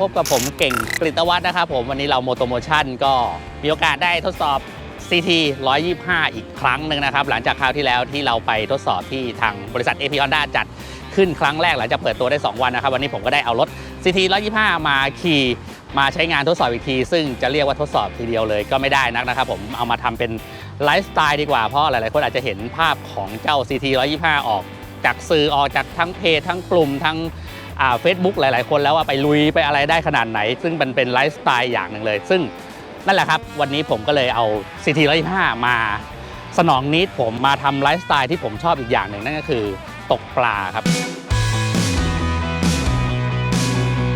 พบกับผมเก่งกฤตวัฒน์นะครับผมวันนี้เราโมโตโมชั่นก็มีโอกาสได้ทดสอบ CT 125 อีกครั้งหนึ่งนะครับ หลังจากคราวที่แล้วที่เราไปทดสอบที่ทางบริษัท AP Honda จัดขึ้นครั้งแรกหลังจากเปิดตัวได้ 2 วันนะครับ วันนี้ผมก็ได้เอารถ CT 125 มาขี่มาใช้งานทดสอบอีกที ซึ่งจะเรียกว่าทดสอบทีเดียวเลยก็ไม่ได้นักนะครับผมเอามาทำเป็นไลฟ์สไตล์ดีกว่า เพราะหลายๆคนอาจจะเห็นภาพของเจ้า CT 125 ออกจากสื่อออกจากทั้งเพจทั้งกลุ่มทั้ง เฟซบุ๊กหลาย ๆ คนแล้วว่าไปลุยไปอะไรได้ขนาดไหน ซึ่งมันเป็นไลฟ์สไตล์อย่างหนึ่งเลย ซึ่งนั่นแหละครับ วันนี้ผมก็เลยเอา CT 125มาสนองนิดผมมาทำไลฟ์สไตล์ที่ผมชอบอีกอย่างหนึ่งนั่นก็คือตกปลาครับ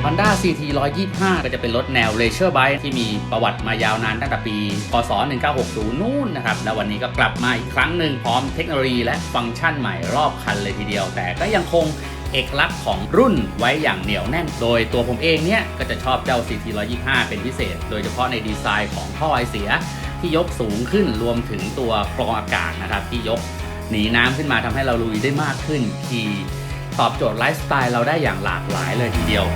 Honda CT 125 ก็จะเป็นรถแนว Leisure Bike ที่มีประวัติมายาวนานตั้งแต่ปีพศ1960 นู่นนะครับ แล้ววันนี้ก็กลับมาอีกครั้งหนึ่งพร้อมเทคโนโลยีและฟังก์ชันใหม่รอบคันเลยทีเดียว แต่ก็ยังคง เอกลักษณ์ของรุ่นไว้อย่างเหนียวแน่น โดยตัวผมเองเนี่ยก็จะชอบเจ้า CT 125 เป็นพิเศษ โดยเฉพาะในดีไซน์ของท่อไอเสียที่ยกสูงขึ้นรวมถึงตัวกรองอากาศนะครับที่ยกหนีน้ำขึ้นมาทำให้เราลุยได้มากขึ้นขี่ตอบโจทย์ไลฟ์สไตล์เราได้อย่างหลากหลายเลยทีเดียว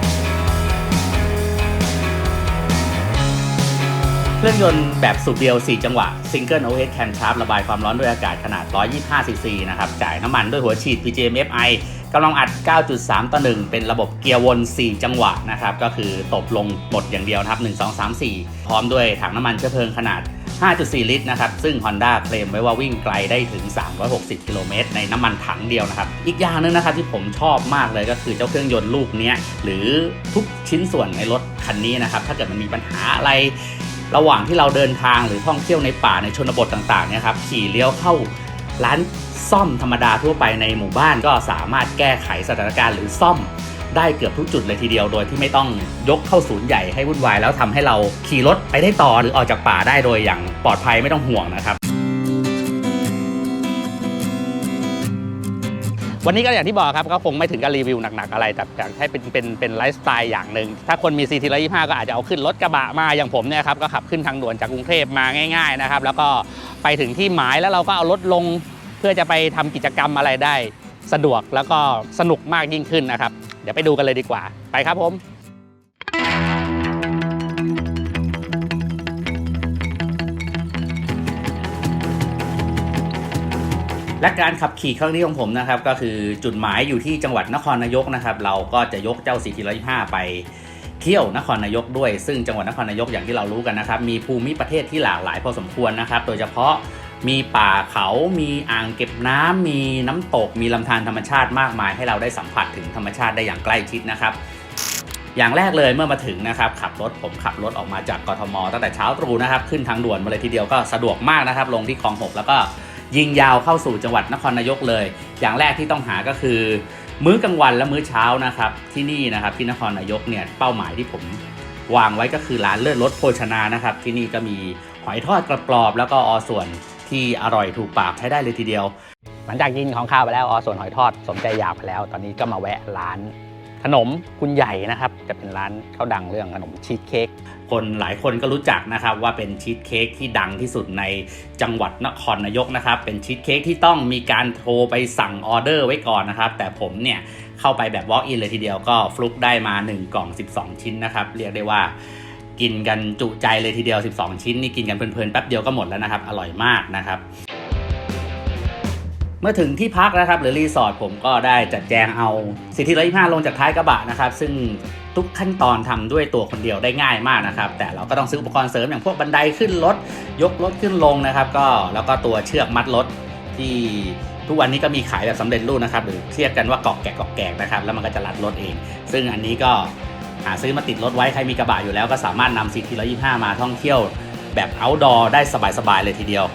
เครื่องยนต์แบบสูบเดียว 4 จังหวะ Single Overhead Camshaft ระบายความร้อนด้วยอากาศขนาด 125ซีซีนะครับ จ่ายน้ำมันด้วยหัวฉีด PGM FI กำลังอัด 9.3 ต่อ 1 เป็นระบบเกียร์วน 4 จังหวะนะครับ ก็คือตบลงหมดอย่างเดียวนะครับ 1 2 3 4 พร้อมด้วยถังน้ำมันเชื้อเพลิงขนาด 5.4 ลิตรนะครับ ซึ่ง Honda เคลมไว้ว่าวิ่งไกลได้ถึง 360 กิโลเมตรในน้ำมันถังเดียวนะครับ อีกอย่างหนึงนะครับที่ผมชอบมากเลยก็คือเจ้าเครื่องยนต์ลูกนี้หรือทุกชิ้นส่วนในรถคันนี้นะครับ ถ้าเกิดมันมีปัญหาอะไรระหว่างที่เราเดินทางหรือท่องเที่ยวในป่าในชนบทต่างๆเนี่ยครับขี่เลี้ยวเข้า ร้านซ่อมธรรมดาทั่วไปในหมู่บ้านก็สามารถแก้ไขสถานการณ์หรือซ่อมได้เกือบทุกจุดเลยทีเดียวโดยที่ไม่ต้องยกเข้าศูนย์ใหญ่ให้วุ่นวายแล้วทำให้เราขี่รถไปได้ต่อหรือออกจากป่าได้โดยอย่างปลอดภัยไม่ต้องห่วงนะครับ วันนี้ก็อย่างที่บอกครับก็คงไม่ถึงกับรีวิวหนักๆอะไร แต่อยากให้เป็นเป็นเป็นไลฟ์สไตล์อย่างหนึ่งถ้าคนมี CT 125ก็อาจจะเอาขึ้นรถกระบะมาอย่างผมเนี่ยครับก็ขับขึ้นทางด่วนจากกรุงเทพมาง่ายๆนะครับแล้วก็ไปถึงที่หมายแล้วเราก็เอารถลง เพื่อจะไปทำกิจกรรมอะไรได้ สะดวกแล้วก็สนุกมากยิ่งขึ้นนะครับ เดี๋ยวไปดูกันเลยดีกว่า ไปครับผม และการขับขี่ครั้งนี้ของผมนะครับก็คือจุดหมายอยู่ที่จังหวัดนครนายกนะครับเราก็จะยกเจ้า CT 125ไปเที่ยวนครนายกด้วย ซึ่งจังหวัดนครนายกอย่างที่เรารู้กันนะครับมีภูมิประเทศที่หลากหลายพอสมควรนะครับโดยเฉพาะมีป่าเขามีอ่างเก็บน้ำมีน้ำตก มีลำธารธรรมชาติมากมาย ให้เราได้สัมผัสถึงธรรมชาติได้อย่างใกล้ชิดนะครับ อย่างแรกเลยเมื่อมาถึงนะครับขับรถผมขับรถออกมาจากกทมตั้งแต่เช้าตรู่นะครับขึ้นทางด่วนมาเลยทีเดียวก็สะดวกมากนะครับ ลงที่คลองหกแล้วก็ ยิงยาวเข้าสู่จังหวัดนครนายกเลย อย่างแรกที่ต้องหาก็คือ มื้อกลางวันและมื้อเช้านะครับ ที่นี่นะครับที่นครนายกเนี่ยเป้าหมายที่ผมวางไว้ก็คือร้านเลิศรสโภชนานะครับ ที่นี่ก็มีหอยทอดกรอบๆแล้วก็ออส่วนที่อร่อยถูกปากใช้ได้เลยทีเดียว หลังจากกินของข้าวไปแล้วอส่วนหอยทอดสมใจอยากไปแล้ว ตอนนี้ก็มาแวะร้าน ขนมคุณใหญ่นะครับ จะเป็นร้านเขาดังเรื่องขนมชีสเค้กคนหลายคนก็รู้จักนะครับว่าเป็นชีสเค้กที่ดังที่สุดในจังหวัดนครนายกนะครับ เป็นชีสเค้กที่ต้องมีการโทรไปสั่งออเดอร์ไว้ก่อนนะครับ แต่ผมเนี่ยเข้าไปแบบ walk in เลยทีเดียวก็ฟลุกได้มา 1 กล่อง 12 ชิ้นนะครับ เรียกได้ว่ากินกันจุใจเลยทีเดียว 12 ชิ้นนี่กินกันเพลินๆแป๊บเดียวก็หมดแล้วนะครับ อร่อยมากนะครับ มื่อถึงที่พักนะครับหรือรีสอร์ทผมก็ได้จัดแจงเอาสิทธิร้อยห้าลงจากท้ายกระบะนะครับ ซึ่งทุกขั้นตอนทำด้วยตัวคนเดียวได้ง่ายมากนะครับ แต่เราก็ต้องซื้ออุปกรณ์เสริมอย่างพวกบันไดขึ้นรถ ยกรถขึ้นลงนะครับ ก็แล้วก็ตัวเชือกมัดรถที่ทุกวันนี้ก็มีขายแบบสำเร็จรูปนะครับ หรือเรียกกันว่าเกาะแกะเกาะแกะนะครับ แล้วมันก็จะรัดรถเอง ซึ่งอันนี้ก็หาซื้อมาติดรถไว้ใครมีกระบะอยู่แล้วก็สามารถนำ CT 125มาท่องเที่ยวแบบ outdoor ได้สบายๆเลยทีเดียว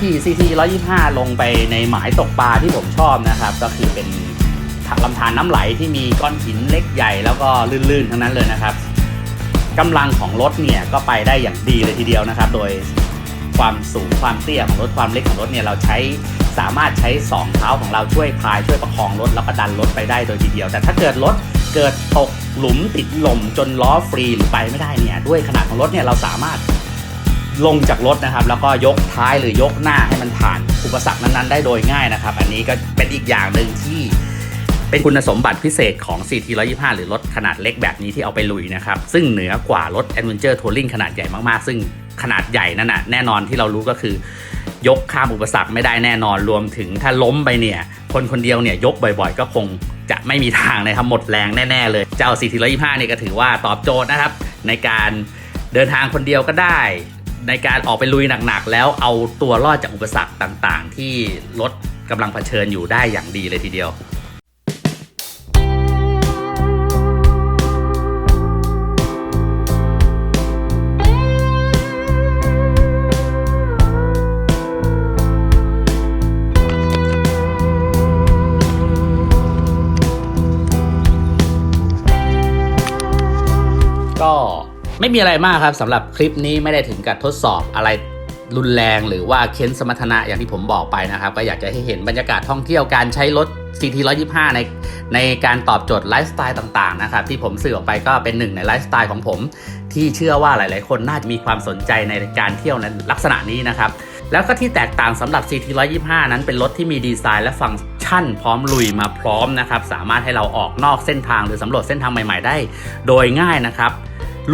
ขี่ CT 125 ลงไปในหมายตกปลาที่ผมชอบนะครับ ก็คือเป็นลำธารน้ำไหลที่มีก้อนหินเล็กใหญ่แล้วก็ลื่นๆ ทั้งนั้นเลยนะครับกำลังของรถเนี่ยก็ไปได้อย่างดีเลยทีเดียวนะครับ โดยความสูงความเตี้ยของรถความเล็กของรถเนี่ยเราใช้สามารถใช้สองเท้าของเราช่วยพายช่วยประคองรถแล้วก็ดันรถไปได้โดยทีเดียว แต่ถ้าเกิดรถเกิดตกหลุมติดลมจนล้อฟรีหรือไปไม่ได้เนี่ยด้วยขนาดของรถเนี่ยเราสามารถ ลงจากรถนะครับ แล้วก็ยกท้ายหรือยกหน้าให้มันผ่านอุปสรรคนั้นๆ ได้โดยง่ายนะครับ อันนี้ก็เป็นอีกอย่างหนึ่งที่เป็นคุณสมบัติพิเศษของ CT 125 หรือรถขนาดเล็กแบบนี้ที่เอาไปลุยนะครับ ซึ่งเหนือกว่ารถ Adventure Touring ขนาดใหญ่มากๆ ซึ่งขนาดใหญ่นั่นนะแน่นอนที่เรารู้ก็คือ ยกข้ามอุปสรรคไม่ได้แน่นอนรวมถึงถ้าล้มไปเนี่ย คนคนเดียวเนี่ยยกบ่อยๆ ก็คงจะไม่มีทางเลยครับหมดแรงแน่ๆเลย เจ้า CT 125 เนี่ยก็ถือว่าตอบโจทย์นะครับ ในการเดินทางคนเดียวก็ได้ ในการออกไปลุยหนักๆ แล้วเอาตัวรอดจากอุปสรรคต่างๆ ที่รถกำลังเผชิญอยู่ได้อย่างดีเลยทีเดียวก็ ไม่มีอะไรมากครับสำหรับคลิปนี้ไม่ได้ถึงกับทดสอบอะไรรุนแรงหรือว่าเค้นสมรรถนะอย่างที่ผมบอกไปนะครับ ก็อยากจะให้เห็นบรรยากาศท่องเที่ยวการใช้รถ CT 125 ในในการตอบโจทย์ไลฟ์สไตล์ต่างๆนะครับที่ผมสื่อออกไปก็เป็นหนึ่งในไลฟ์สไตล์ของผม ที่เชื่อว่าหลายๆ คนน่าจะมีความสนใจในการเที่ยวในลักษณะนี้นะครับแล้วก็ที่แตกต่างสำหรับ CT 125 นั้นเป็นรถที่มีดีไซน์และฟังก์ชันพร้อมลุยมาพร้อมนะครับสามารถให้เราออกนอกเส้นทางหรือสำรวจเส้นทางใหม่ ๆ ได้ โดยง่ายนะครับ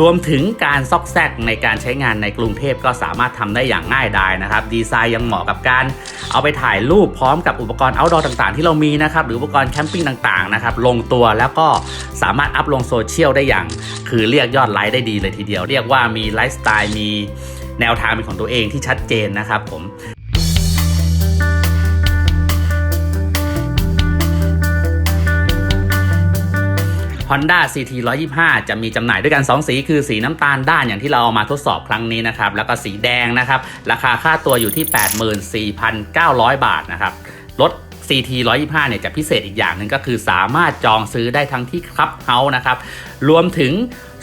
รวมถึงการซอกแซกในการใช้งานในกรุงเทพก็สามารถทำได้อย่างง่ายดายนะครับ ดีไซน์ยังเหมาะกับการเอาไปถ่ายรูปพร้อมกับอุปกรณ์ outdoor ต่างๆ ที่เรามีนะครับ หรืออุปกรณ์แคมปิ้งต่างๆนะครับลงตัวแล้วก็สามารถอัพลงโซเชียลได้อย่าง คือเรียกยอดไลค์ได้ดีเลยทีเดียว เรียกว่ามีไลฟ์สไตล์มีแนวทางเป็นของตัวเองที่ชัดเจนนะครับผม Honda CT 125 จะมีจำหน่ายด้วยกัน 2 สีคือสีน้ำตาลด้านอย่างที่เราเอามาทดสอบครั้งนี้นะครับ แล้วก็สีแดงนะครับ ราคาค่าตัวอยู่ที่ 84,900 บาทนะครับรถ CT 125 เนี่ยจะพิเศษอีกอย่างหนึ่งก็คือสามารถจองซื้อได้ทั้งที่ครับเฮาส์นะครับ รวมถึง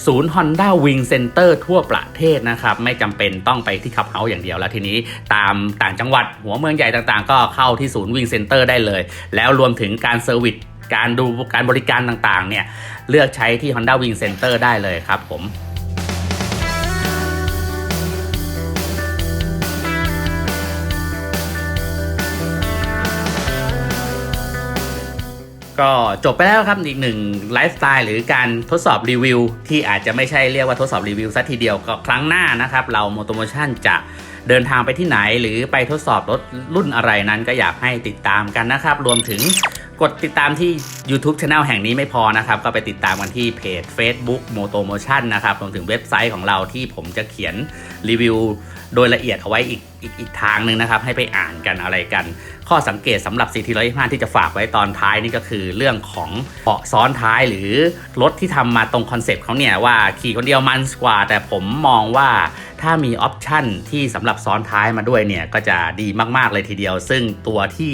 ศูนย์ Honda Wing Center ทั่วประเทศนะครับ ไม่จำเป็นต้องไปที่คับเฮาส์อย่างเดียวแล้วทีนี้ตามต่างจังหวัดหัวเมืองใหญ่ต่างๆ ก็เข้าที่ศูนย์ Wing Center ได้เลย แล้วรวมถึงการเซอร์วิสการดูการบริการต่างๆ เนี่ย เลือกใช้ที่ Honda Wing Center ได้เลยครับผมก็จบไปแล้วครับอีกหนึ่งไลฟ์สไตล์หรือการทดสอบรีวิว ที่อาจจะไม่ใช่เรียกว่าทดสอบรีวิวซะทีเดียวก็ครั้งหน้านะครับ เราโมโตโมชั่นจะเดินทางไปที่ไหน หรือไปทดสอบรถรุ่นอะไรนั้นก็อยากให้ติดตามกันนะครับ รวมถึง กดติดตามที่ YouTube Channel แห่งนี้ไม่พอนะครับ ก็ไปติดตามกันที่เพจ Facebook Moto Motion นะครับรวมถึงเว็บไซต์ของเราที่ผมจะเขียนรีวิวโดยละเอียดเอาไว้อีกอีกอีกทางหนึ่งนะครับ ให้ไปอ่านกันอะไรกัน ข้อสังเกตสำหรับ CT 125 ที่จะฝากไว้ตอนท้ายนี่ก็คือเรื่องของเบาะซ้อนท้ายหรือรถที่ทำมาตรงคอนเซปต์เขาเนี่ยว่าขี่คนเดียวมันกว่า แต่ผมมองว่าถ้ามีออปชันที่สำหรับซ้อนท้ายมาด้วยเนี่ยก็จะดีมาก ๆ เลยทีเดียว ซึ่งตัวที่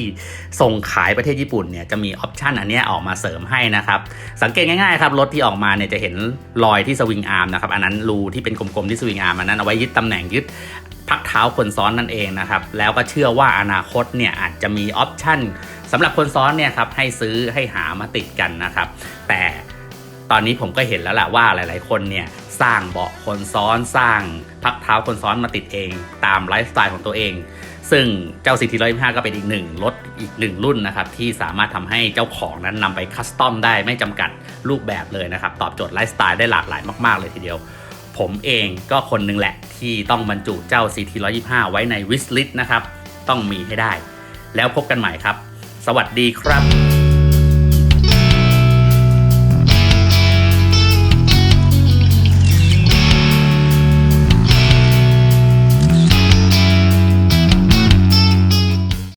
ส่งขายประเทศญี่ปุ่นเนี่ยจะมีออปชันอันนี้ออกมาเสริมให้นะครับ สังเกตง่าย ๆ ครับ รถที่ออกมาเนี่ยจะเห็นรอยที่สวิงอาร์มนะครับ อันนั้นรูที่เป็นกลมๆที่สวิงอาร์มอันนั้นเอาไว้ยึดตำแหน่งยึด พักเท้าคนซ้อนนั่นเองนะครับ แล้วก็เชื่อว่าอนาคตเนี่ยอาจจะมีออปชันสำหรับคนซ้อนเนี่ยครับให้ซื้อให้หามาติดกันนะครับ แต่ตอนนี้ผมก็เห็นแล้วแหละว่าหลาย ๆ คนเนี่ยสร้างเบาะคนซ้อนสร้างพักเท้าคนซ้อนมาติดเอง ตามไลฟ์สไตล์ของตัวเอง ซึ่งเจ้า CT 125 ก็เป็นอีกหนึ่งรถอีกหนึ่งรุ่นนะครับ ที่สามารถทำให้เจ้าของนั้นนำไปคัสตอมได้ไม่จำกัดรูปแบบเลยนะครับ ตอบโจทย์ไลฟ์สไตล์ได้หลากหลายมาก ๆ เลยทีเดียว ผมเองก็คนหนึ่งแหละที่ต้องบรรจุเจ้า CT 125 ไว้ในวิสลิ t นะครับ ต้องมีให้ได้ แล้วพบกันใหม่ครับ สวัสดีครับ